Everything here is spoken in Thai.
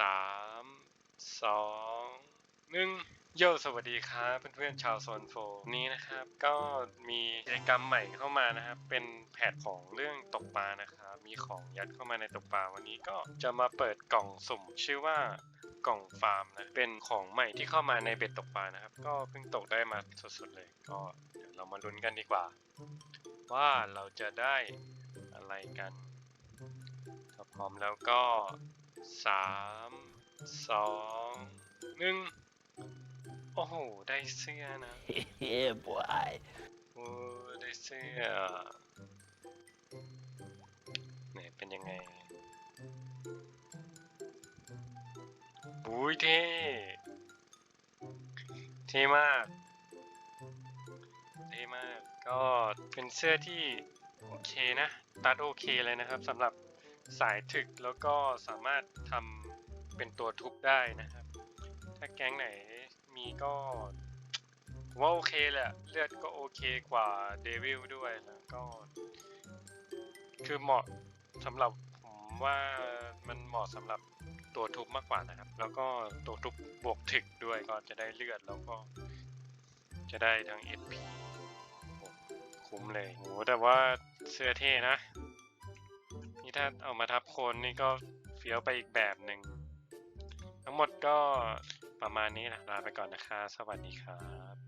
สามสองหนึ่งโยสวัสดีครับเพื่อนๆชาวโซนโฟนี้นะครับ ก็มีกิจกรรมใหม่เข้ามานะครับ เป็นแพทของเรื่องตกปลานะครับ มีของยัดเข้ามาในตกปลาวันนี้ก็จะมาเปิดกล่องสุ่มชื่อว่ากล่องฟาร์มนะเป็นของใหม่ที่เข้ามาในเบ็ดตกปลานะครับ ก็เพิ่งตกได้มาสดๆเลย ก็เดี๋ยวเรามาลุ้นกันดีกว่า ว่าเราจะได้อะไรกัน ถ้าพร้อมแล้วก็สามสองหนึ่งโอ้โห ได้เสื้อนะ yeah, boy. โอ้ได้เสื้อไหนเป็นยังไงบุ้ยเท่เท่มากเท่มาก ก็เป็นเสื้อที่โอเคนะ ตัดโอเคเลยนะครับสำหรับ สายถึกแล้วก็สามารถทำเป็นตัวทุบได้นะครับ ถ้าแก๊งไหนมีก็ว่าโอเคแหละ เลือดก็โอเคกว่าเดวิลด้วยแล้วก็ คือเหมาะสำหรับผมว่ามันเหมาะสำหรับตัวทุบมากกว่านะครับ แล้วก็ตัวทุบบวกถึกด้วยก็จะได้เลือดแล้วก็ จะได้ทั้ง SP คุ้มเลยโหแต่ว่าเสื้อเท่นะ นี่ถ้าเอามาทับโคนนี่ก็เฟี้ยวไปอีกแบบหนึ่ง ทั้งหมดก็ประมาณนี้นะลาไปก่อนนะคะ สวัสดีครับ